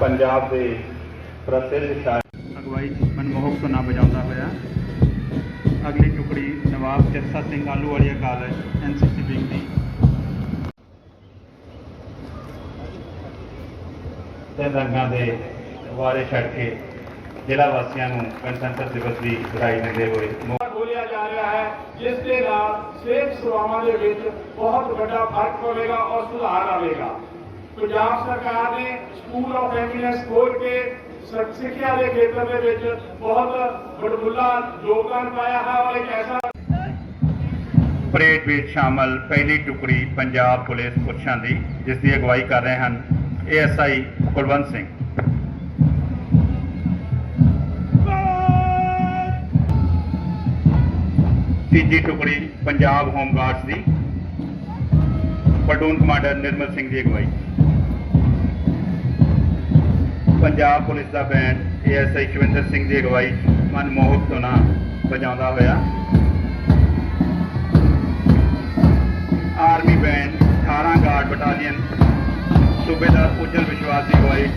ਪੰਜਾਬ ਦੇ ਪ੍ਰਸਿੱਧ ਸ਼ਾਇਰ ਅਗਵਾਈ ਮਨਮੋਹਕ ਸੁਨਾ ਵਜਾਉਂਦਾ ਹੋਇਆ। ਅਗਲੀ ਟੁਕੜੀ Nawab Jassa Singh Ahluwalia college NCC wing ਦੀ ਤੇ ਰੰਗਾਂ ਦੇ ਵਾਰੇ ਛੱਡ ਕੇ ਜ਼ਿਲ੍ਹਾ ਵਾਸੀਆਂ ਨੂੰ ਗਣਤੰਤਰ ਦਿਵਸ ਦੀ ਵਧਾਈ ਦਿੰਦੇ ਹੋਏ ਖੋਲਿਆ ਜਾ ਰਿਹਾ ਹੈ ਜਿਸ ਦੇ ਨਾਲ ਸਿਹਤ ਸੇਵਾਵਾਂ ਦੇ ਵਿੱਚ ਬਹੁਤ ਵੱਡਾ ਫ਼ਰਕ ਪਵੇਗਾ ਔਰ ਸੁਧਾਰ ਆਵੇਗਾ। ਪੰਜਾਬ ਸਰਕਾਰ ਨੇ ਸਕੂਲ ਆਫ ਐਮੀਨੈਂਸ ਖੋਲ ਕੇ ਸਿੱਖਿਆ ਦੇ ਖੇਤਰ ਦੇ ਵਿੱਚ ਬਹੁਤ ਵਡਮੁੱਲਾ ਯੋਗਦਾਨ ਪਾਇਆ ਹੈ ਔਰ ਇੱਕ ਐਸਾ ਪਰੇਡ ਵਿੱਚ ਸ਼ਾਮਲ ਪਹਿਲੀ ਟੁਕੜੀ ਪੰਜਾਬ ਪੁਲਿਸ ਪੁਰਸ਼ਾਂ ਦੀ, ਜਿਸ ਦੀ ਅਗਵਾਈ ਕਰ ਰਹੇ ਹਨ ਏਐਸਆਈ ਕੁਲਵੰਤ ਸਿੰਘ। ਤੀਜੀ ਟੁਕੜੀ ਪੰਜਾਬ ਹੋਮ ਗਾਰਡਸ ਦੀ ਪਲਟੂਨ ਕਮਾਂਡਰ ਨਿਰਮਲ ਸਿੰਘ ਦੀ ਅਗਵਾਈ। ਪੰਜਾਬ ਪੁਲਿਸ ਦਾ ਬੈਂਡ ਏਐਸਆਈ ਸ਼ਿਵਿੰਦਰ ਸਿੰਘ ਦੀ ਅਗਵਾਈ 'ਚ ਮਨਮੋਹਕ ਧੁਨਾ ਵਜਾਉਂਦਾ ਹੋਇਆ। ਆਰਮੀ ਬੈਂਡ 18 ਗਾਰਡ ਬਟਾਲੀਅਨ, ਸੂਬੇਦਾਰ ਉਜਲ ਵਿਸ਼ਵਾਸ ਦੀ ਅਗਵਾਈ 'ਚ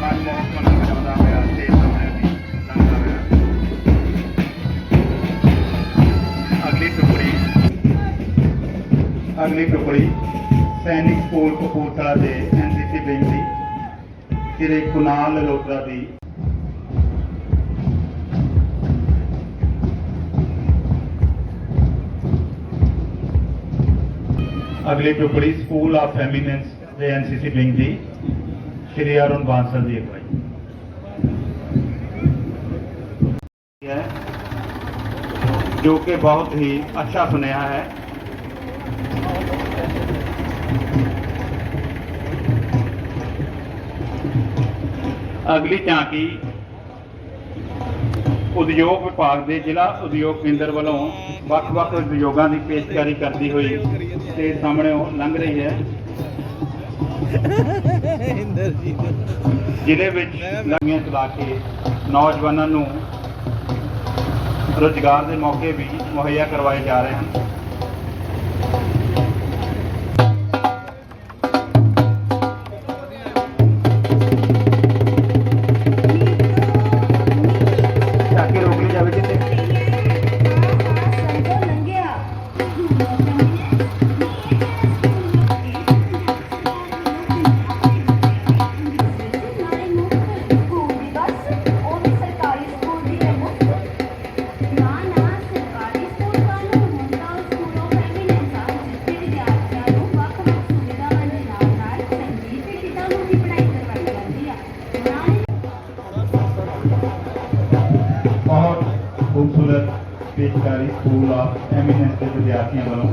ਮਨਮੋਹਕ ਧੁਨਾ ਵਜਾਉਂਦਾ ਹੋਇਆ ਤੇ ਸਾਹਮਣੇ ਵੀ ਲੰਘਦਾ ਹੋਇਆ। ਅਗਲੀ ਟੁਕੜੀ ਅਗਲੀ ਟੁਕੜੀ ਸੈਨਿਕ ਸਕੂਲ ਕਪੂਰਥਲਾ ਦੇ ਐਨਸੀਸੀ ਵਿੰਗ ਦੀ ਸ਼੍ਰੀ ਕੁਨਾਲ ਲੋਤਰਾ ਦੀ ਅਗਲੀ ਟੁਕੜੀ ਸਕੂਲ ਆਫ ਐਮੀਨੈਂਸ ਦੇ ਐਨਸੀਸੀ ਵਿੰਗ ਦੀ ਸ਼੍ਰੀ ਅਰੁਣ ਬਾਂਸਲ ਦੀ ਅਗਵਾਈ ਹੈ ਜੋ ਕਿ ਬਹੁਤ ਹੀ ਅੱਛਾ ਸੁਨੇਹਾ ਹੈ ਅਗਲੀ ਝਾਂਕੀ ਉਦਯੋਗ ਵਿਭਾਗ ਦੇ ਜ਼ਿਲ੍ਹਾ ਉਦਯੋਗ ਕੇਂਦਰ ਵੱਲੋਂ ਵੱਖ-ਵੱਖ ਉਦਯੋਗਾਂ ਦੀ ਪੇਸ਼ਕਾਰੀ ਕਰਦੀ ਹੋਈ ਤੇ ਸਾਹਮਣੇ ਲੰਘ ਰਹੀ ਹੈ। ਜ਼ਿਲ੍ਹੇ ਵਿੱਚ ਲੰਗੀਆਂ ਚਲਾ ਕੇ ਨੌਜਵਾਨਾਂ ਨੂੰ ਰੋਜ਼ਗਾਰ ਦੇ ਮੌਕੇ ਵੀ ਮੁਹੱਈਆ ਕਰਵਾਏ ਜਾ ਰਹੇ ਹਨ। ਸਰਕਾਰੀ ਸਕੂਲ ਆਫ ਐਮੀਨੈਂਸ ਦੇ ਵਿਦਿਆਰਥੀਆਂ ਵੱਲੋਂ।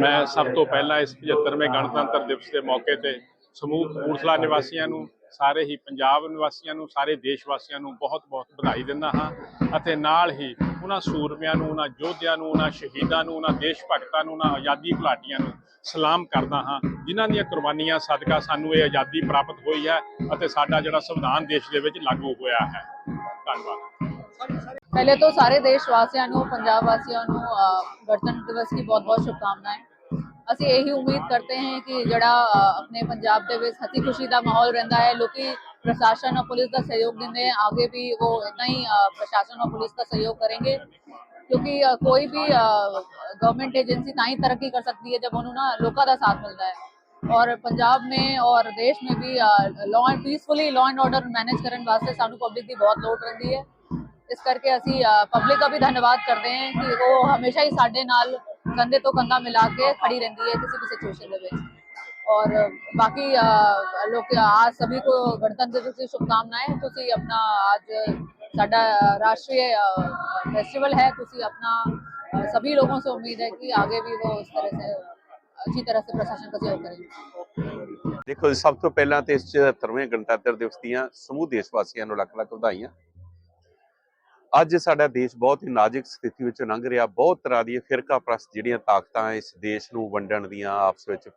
ਮੈਂ ਸਭ ਤੋਂ ਪਹਿਲਾਂ ਇਸ 75ਵੇਂ ਗਣਤੰਤਰ ਦਿਵਸ ਦੇ ਮੌਕੇ ਤੇ ਸਮੂਹ ਕਪੂਰਥਲਾ ਨਿਵਾਸੀਆਂ ਨੂੰ, ਸਾਰੇ ਹੀ ਪੰਜਾਬ ਨਿਵਾਸੀਆਂ ਨੂੰ, ਸਾਰੇ ਦੇਸ਼ ਵਾਸੀਆਂ ਨੂੰ ਬਹੁਤ-ਬਹੁਤ ਵਧਾਈ ਦਿੰਦਾ ਹਾਂ ਅਤੇ ਨਾਲ ਹੀ ਉਹਨਾਂ ਸੂਰਮਿਆਂ ਨੂੰ, ਉਹਨਾਂ ਯੋਧਿਆਂ ਨੂੰ, ਉਹਨਾਂ ਸ਼ਹੀਦਾਂ ਨੂੰ, ਉਹਨਾਂ ਦੇਸ਼ ਭਗਤਾਂ ਨੂੰ, ਉਹਨਾਂ ਆਜ਼ਾਦੀ ਘੁਲਾਟੀਆਂ ਨੂੰ ਸਲਾਮ ਕਰਦਾ ਹਾਂ। ਜਿਨ੍ਹਾਂ ਦੀਆਂ ਕੁਰਬਾਨੀਆਂ ਸਦਕਾ ਸਾਨੂੰ ਇਹ ਆਜ਼ਾਦੀ ਪ੍ਰਾਪਤ ਹੋਈ ਹੈ ਅਤੇ ਸਾਡਾ ਜਿਹੜਾ ਸੰਵਿਧਾਨ ਦੇਸ਼ ਦੇ ਵਿੱਚ ਲਾਗੂ ਹੋਇਆ ਹੈ। ਧੰਨਵਾਦ। ਪਹਿਲੇ ਤੋਂ ਸਾਰੇ ਦੇਸ਼ ਵਾਸੀਆਂ ਨੂੰ, ਪੰਜਾਬ ਵਾਸੀਆਂ ਨੂੰ ਗਣਤੰਤਰ ਦਿਵਸ ਦੀ ਬਹੁਤ-ਬਹੁਤ ਸ਼ੁਭਕਾਮਨਾਵਾਂ। असं यही उम्मीद करते हैं कि जड़ा अपने पंजाब के हसी खुशी का माहौल रहा है लोग प्रशासन और पुलिस का सहयोग देंगे आगे भी वो इतना ही प्रशासन और पुलिस का सहयोग करेंगे क्योंकि कोई भी गवर्नमेंट एजेंसी ना ही तरक्की कर सकती है जब उन्होंने लोगों का साथ मिलता है और पंजाब में और देश में भी law and peacefully law and order manage करने वास्ते सू पब्लिक की बहुत लौट रही है इस करके असी पब्लिक का भी धन्यवाद करते हैं कि वो हमेशा ही साढ़े नाल ਕੰਧੇ ਤੋਂ ਕੰਧਾ ਮਿਲਾ ਕੇ ਖੜੀ ਰਹਿੰਦੀ ਹੈ ਕਿਸੇ ਵੀ ਸਿਚੁਏਸ਼ਨ ਦੇ ਵਿੱਚ और अ, बाकी अ, लोग आज सभी को गणतंत्र दिवस की शुभकामनाएं ਤੁਸੀਂ ਆਪਣਾ ਅੱਜ ਸਾਡਾ राष्ट्रीय फेस्टिवल है ਤੁਸੀਂ अपना अ, सभी लोगों से उम्मीद है कि आगे भी वो इस तरह से अच्छी तरह से प्रशासन का सहयोग करेंगे ਦੇਖੋ ਜੀ, ਸਭ ਤੋਂ ਪਹਿਲਾਂ ਤੇ ਇਸ 74ਵੇਂ ਗਣਤੰਤਰ ਦਿਵਸ ਦੀਆਂ ਸਮੂਹ ਦੇਸ਼ ਵਾਸੀਆਂ ਨੂੰ ਲੱਖ ਲੱਖ ਵਧਾਈਆਂ ਅੱਜ ਸਾਡਾ ਦੇਸ਼ ਬਹੁਤ ਹੀ ਨਾਜ਼ੁਕ ਸਥਿਤੀ ਵਿੱਚ ਲੰਘ ਰਿਹਾ। ਬਹੁਤ ਤਰ੍ਹਾਂ ਦੀਆਂ ਫਿਰਕਾ ਪ੍ਰਸਤ ਜਿਹੜੀਆਂ ਤਾਕਤਾਂ ਇਸ ਦੇਸ਼ ਨੂੰ ਵੰਡਣ ਦੀਆਂ, ਆਪਸ ਵਿੱਚ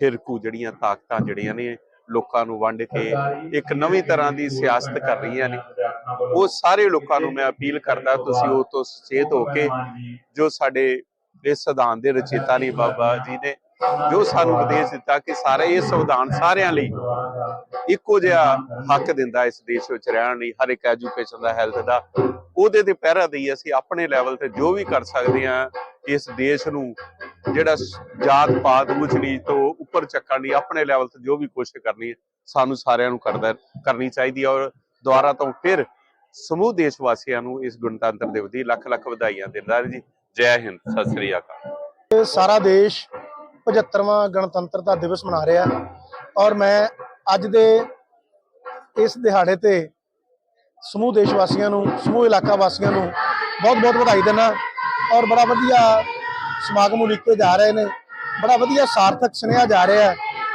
ਫਿਰਕੂ ਜਿਹੜੀਆਂ ਤਾਕਤਾਂ ਜਿਹੜੀਆਂ ਨੇ ਲੋਕਾਂ ਨੂੰ ਵੰਡ ਕੇ ਇੱਕ ਨਵੀਂ ਤਰ੍ਹਾਂ ਦੀ ਸਿਆਸਤ ਕਰ ਰਹੀਆਂ ਨੇ। ਉਹ ਸਾਰੇ ਲੋਕਾਂ ਨੂੰ ਮੈਂ ਅਪੀਲ ਕਰਦਾ, ਤੁਸੀਂ ਉਹ ਤੋਂ ਸੁਚੇਤ ਹੋ ਕੇ ਜੋ ਸਾਡੇ ਇਸ ਸਿਧਾਂਤ ਦੇ ਰਚੇਤਾ ਨੇ ਬਾਬਾ ਜੀ ਨੇ ਜੋ ਸਾਨੂੰ ਉਪਦੇਸ਼ ਦਿੱਤਾ ਕਿ ਸਾਰੇ ਇਹ ਸੰਵਿਧਾਨ ਸਾਰਿਆਂ ਲਈ ਇੱਕੋ ਜਿਹਾ ਹੱਕ ਦਿੰਦਾ ਇਸ ਦੇਸ਼ ਵਿੱਚ ਰਹਿਣ ਲਈ, ਹਰ ਇੱਕ ਐਜੂਕੇਸ਼ਨ ਦਾ ਹੈਲਥ ਦਾ। ਉਹਦੇ ਤੇ ਪਹਿਰਾ ਦਈ ਅਸੀਂ ਆਪਣੇ ਲੈਵਲ ਤੇ ਜੋ ਵੀ ਕਰ ਸਕਦੇ ਹਾਂ, ਇਸ ਦੇਸ਼ ਨੂੰ ਜਿਹੜਾ ਜਾਤ ਪਾਤ, ਉੱਚ ਤੋਂ ਉੱਪਰ ਚੱਕਣ ਲਈ ਆਪਣੇ ਲੈਵਲ ਤੇ ਜੋ ਵੀ ਕੋਸ਼ਿਸ਼ ਕਰਨੀ ਹੈ, ਸਾਨੂੰ ਸਾਰਿਆਂ ਨੂੰ ਕਰਦਾ, ਕਰਨੀ ਚਾਹੀਦੀ ਹੈ ਔਰ ਦੁਆਰਾ ਤੋਂ ਫਿਰ ਸਮੂਹ ਦੇਸ਼ ਵਾਸੀਆਂ ਨੂੰ ਇਸ ਗਣਤੰਤਰ ਦਿਵਸ ਦੀ ਲੱਖ ਲੱਖ ਵਧਾਈਆਂ ਦਿੰਦਾ ਜੀ। ਜੈ ਹਿੰਦ, ਸਤਿ ਸ੍ਰੀ ਅਕਾਲ। ਸਾਰਾ ਦੇਸ਼ 75ਵਾਂ ਗਣਤੰਤਰਤਾ ਦਿਵਸ ਮਨਾ ਰਿਹਾ ਔਰ ਮੈਂ ਅੱਜ ਦੇ ਇਸ ਦਿਹਾੜੇ ਤੇ ਸਮੂਹ ਦੇਸ਼ ਵਾਸੀਆਂ ਨੂੰ, ਸਮੂਹ ਇਲਾਕਾ ਵਾਸੀਆਂ ਨੂੰ ਬਹੁਤ-ਬਹੁਤ ਵਧਾਈ ਦਿੰਦਾ ਔਰ ਬੜਾ ਵਧੀਆ ਸਮਾਗਮ ਉਲੀਕੇ ਜਾ ਰਹੇ ਨੇ। ਬੜਾ ਵਧੀਆ ਸਾਰਥਕ ਸੁਨੇਹਾ ਜਾ ਰਿਹਾ ਹੈ।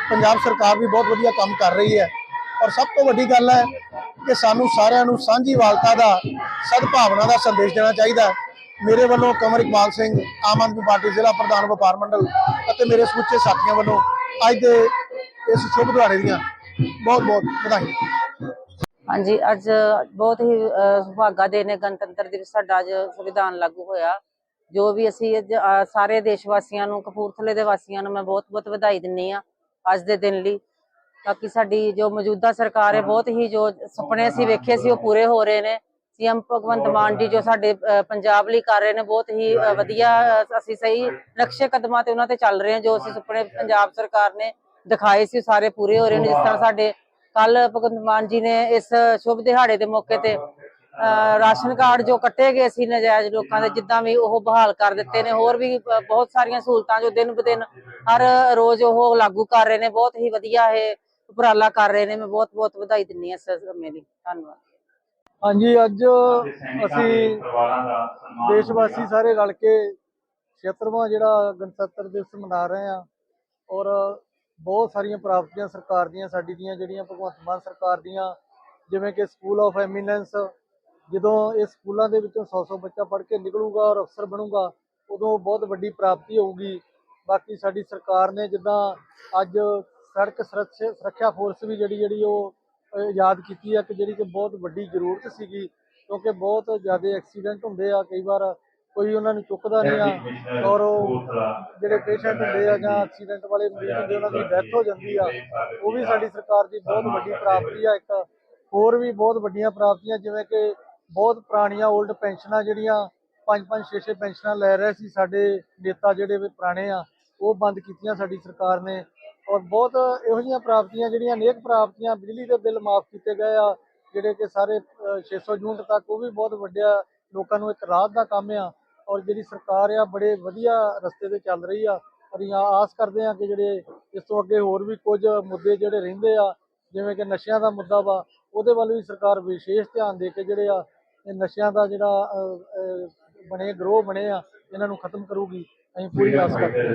ਪੰਜਾਬ ਸਰਕਾਰ ਵੀ ਬਹੁਤ ਵਧੀਆ ਕੰਮ ਕਰ ਰਹੀ ਹੈ। ਔਰ ਸਭ ਤੋਂ ਵੱਡੀ ਗੱਲ ਹੈ ਕਿ ਸਾਨੂੰ ਸਾਰਿਆਂ ਨੂੰ ਸਾਂਝੀ ਵਾਲਤਾ ਦਾ, ਸਦਭਾਵਨਾ ਦਾ ਸੰਦੇਸ਼ ਦੇਣਾ ਚਾਹੀਦਾ ਮੇਰੇ ਵੱਲੋਂ ਕਮਰ ਇਕਬਾਲ ਸਿੰਘ, ਆਮ ਆਦਮੀ ਪਾਰਟੀ ਜ਼ਿਲ੍ਹਾ ਪ੍ਰਧਾਨ ਵਪਾਰ ਮੰਡਲ ਅਤੇ ਮੇਰੇ ਸਮੁੱਚੇ ਸਾਥੀਆਂ ਵੱਲੋਂ ਅੱਜ ਦੇ ਇਸ ਸ਼ੁਭ ਦਿਹਾੜੇ ਦੀਆਂ ਬਹੁਤ ਬਹੁਤ ਵਧਾਈਆਂ। ਹਾਂਜੀ ਅੱਜ ਬਹੁਤ ਹੀ ਸੁਭਾਗਾ ਦੇ ਨੇ ਗਣਤੰਤਰ ਦਿਵਸ ਸਾਡਾ ਅੱਜ ਸੰਵਿਧਾਨ ਲਾਗੂ ਹੋਇਆ। ਜੋ ਵੀ ਅਸੀਂ ਅੱਜ, ਸਾਰੇ ਦੇਸ਼ ਵਾਸੀਆਂ ਨੂੰ ਕਪੂਰਥਲੇ ਦੇ ਵਾਸੀਆਂ ਨੂੰ ਮੈਂ ਬਹੁਤ ਬਹੁਤ ਵਧਾਈ ਦਿੰਨੀ ਆ ਅੱਜ ਦੇ ਦਿਨ ਲਈ। ਬਾਕੀ ਸਾਡੀ ਜੋ ਮੌਜੂਦਾ ਸਰਕਾਰ ਹੈ। ਬਹੁਤ ਹੀ ਜੋ ਸੁਪਨੇ ਅਸੀਂ ਵੇਖੇ ਸੀ ਉਹ ਪੂਰੇ ਹੋ ਰਹੇ ਨੇ। ਸੀਐਮ ਭਗਵੰਤ ਮਾਨ ਜੀ ਜੋ ਸਾਡੇ ਪੰਜਾਬ ਲਈ ਕਰ ਰਹੇ ਨੇ ਬਹੁਤ ਹੀ ਵਧੀਆ ਅਸੀਂ ਸਹੀ ਨਕਸ਼ੇ ਕਦਮਾਂ ਤੇ ਉਹਨਾਂ ਤੇ ਚੱਲ ਰਹੇ ਹਾਂ ਜੋ ਅਸੀਂ ਸੁਪਨੇ ਪੰਜਾਬ ਸਰਕਾਰ ਨੇ ਦਿਖਾਏ ਸੀ ਸਾਰੇ ਪੂਰੇ ਹੋ ਰਹੇ ਨੇ ਜਿਸ ਤਰ੍ਹਾਂ ਸਾਡੇ ਕੱਲ ਭਗਵੰਤ ਮਾਨ ਜੀ ਨੇ ਇਸ ਸ਼ੁਭ ਦਿਹਾੜੇ ਦੇ ਮੌਕੇ ਤੇ ਰਾਸ਼ਨ ਕਾਰਡ ਜੋ ਕੱਟੇ ਗਏ ਸੀ ਨਜਾਇਜ਼ ਲੋਕਾਂ ਦੇ ਜਿੱਦਾਂ ਵੀ ਉਹ ਬਹਾਲ ਕਰ ਦਿੱਤੇ ਨੇ ਹੋਰ ਵੀ ਬਹੁਤ ਸਾਰੀਆਂ ਸਹੂਲਤਾਂ ਜੋ ਦਿਨ ਬ ਦਿਨ ਹਰ ਰੋਜ਼ ਉਹ ਲਾਗੂ ਕਰ ਰਹੇ ਨੇ ਬਹੁਤ ਹੀ ਵਧੀਆ ਇਹ ਉਪਰਾਲਾ ਕਰ ਰਹੇ ਨੇ ਮੈਂ ਬਹੁਤ ਬਹੁਤ ਵਧਾਈ ਦਿੰਨੀ ਹਾਂ ਇਸ ਸਮੇਂ ਦੀ ਧੰਨਵਾਦ। ਹਾਂਜੀ ਅੱਜ ਅਸੀਂ ਦੇਸ਼ ਵਾਸੀ ਸਾਰੇ ਰਲ ਕੇ 76ਵਾਂ ਜਿਹੜਾ ਗਣਤੰਤਰ ਦਿਵਸ ਮਨਾ ਰਹੇ ਆ ਔਰ ਬਹੁਤ ਸਾਰੀਆਂ ਪ੍ਰਾਪਤੀਆਂ ਸਰਕਾਰ ਦੀਆਂ ਸਾਡੀ ਦੀਆਂ ਜਿਹੜੀਆਂ ਭਗਵੰਤ ਮਾਨ ਸਰਕਾਰ ਦੀਆਂ ਜਿਵੇਂ ਕਿ ਸਕੂਲ ਆਫ ਐਮੀਨੈਂਸ ਜਦੋਂ ਇਹ ਸਕੂਲਾਂ ਦੇ ਵਿੱਚੋਂ 100-100 ਬੱਚਾ ਪੜ੍ਹ ਕੇ ਨਿਕਲੂਗਾ ਔਰ ਅਫਸਰ ਬਣੂਗਾ ਉਦੋਂ ਬਹੁਤ ਵੱਡੀ ਪ੍ਰਾਪਤੀ ਹੋਊਗੀ। ਬਾਕੀ ਸਾਡੀ ਸਰਕਾਰ ਨੇ ਜਿੱਦਾਂ ਅੱਜ ਸੜਕ ਸੁਰੱਖਿਆ ਫੋਰਸ ਵੀ ਜਿਹੜੀ ਜਿਹੜੀ ਉਹ ਯਾਦ ਕੀਤੀ ਹੈ ਕਿ ਜਿਹੜੀ ਕਿ ਬਹੁਤ ਵੱਡੀ ਜ਼ਰੂਰਤ ਸੀਗੀ ਕਿਉਂਕਿ ਬਹੁਤ ਜ਼ਿਆਦਾ ਐਕਸੀਡੈਂਟ ਹੁੰਦੇ ਆ ਕਈ ਵਾਰ ਕੋਈ ਉਹਨਾਂ ਨੂੰ ਚੁੱਕਦਾ ਨਹੀਂ ਆ ਔਰ ਉਹ ਜਿਹੜੇ ਪੇਸ਼ੈਂਟ ਹੁੰਦੇ ਆ ਜਾਂ ਐਕਸੀਡੈਂਟ ਵਾਲੇ ਮਰੀਜ਼ ਹੁੰਦੇ ਉਹਨਾਂ ਦੀ ਡੈਥ ਹੋ ਜਾਂਦੀ ਆ ਉਹ ਵੀ ਸਾਡੀ ਸਰਕਾਰ ਦੀ ਬਹੁਤ ਵੱਡੀ ਪ੍ਰਾਪਤੀ ਆ ਇੱਕ ਹੋਰ ਵੀ ਬਹੁਤ ਵੱਡੀਆਂ ਪ੍ਰਾਪਤੀਆਂ ਜਿਵੇਂ ਕਿ ਬਹੁਤ ਪੁਰਾਣੀਆਂ 올ਡ ਪੈਨਸ਼ਨਾਂ ਜਿਹੜੀਆਂ 5-5 6-6 ਪੈਨਸ਼ਨਾਂ ਲੈ ਰਹੇ ਸੀ ਸਾਡੇ ਨੇਤਾ ਜਿਹੜੇ ਵੀ ਪੁਰਾਣੇ ਆ ਉਹ ਬੰਦ ਕੀਤੀਆਂ ਸਾਡੀ ਸਰਕਾਰ ਨੇ ਔਰ ਬਹੁਤ ਇਹੋ ਜਿਹੀਆਂ ਪ੍ਰਾਪਤੀਆਂ ਜਿਹੜੀਆਂ ਨੇਕ ਪ੍ਰਾਪਤੀਆਂ ਬਿਜਲੀ ਦੇ ਬਿੱਲ ਮਾਫ ਕੀਤੇ ਗਏ ਆ ਜਿਹੜੇ ਕਿ ਸਾਰੇ ਅਹ, 600 ਯੂਨਿਟ ਤੱਕ ਉਹ ਵੀ ਬਹੁਤ ਵੱਡਾ ਲੋਕਾਂ ਨੂੰ ਇੱਕ ਰਾਹਤ ਦਾ ਕੰਮ ਆ। ਔਰ ਜਿਹੜੀ ਸਰਕਾਰ ਆ ਬੜੇ ਵਧੀਆ ਰਸਤੇ ਤੇ ਚੱਲ ਰਹੀ ਆ। ਔਰ ਇਹ ਆਸ ਕਰਦੇ ਆ ਕਿ ਜਿਹੜੇ ਇਸ ਤੋਂ ਅੱਗੇ ਹੋਰ ਵੀ ਕੁਝ ਮੁੱਦੇ ਜਿਹੜੇ ਰਹਿੰਦੇ ਆ ਜਿਵੇਂ ਕਿ ਨਸ਼ਿਆਂ ਦਾ ਮੁੱਦਾ ਵਾ ਉਹਦੇ ਵੱਲ ਵੀ ਸਰਕਾਰ ਵਿਸ਼ੇਸ਼ ਧਿਆਨ ਦੇ ਕੇ ਜਿਹੜੇ ਆ ਇਹ ਨਸ਼ਿਆਂ ਦਾ ਜਿਹੜਾ ਬਣੇ ਗਰੋਹ ਬਣੇ ਆ ਇਹਨਾਂ ਨੂੰ ਖਤਮ ਕਰੂਗੀ। ਅਸੀਂ ਪੂਰੀ ਆਸ ਕਰਦੇ ਹਾਂ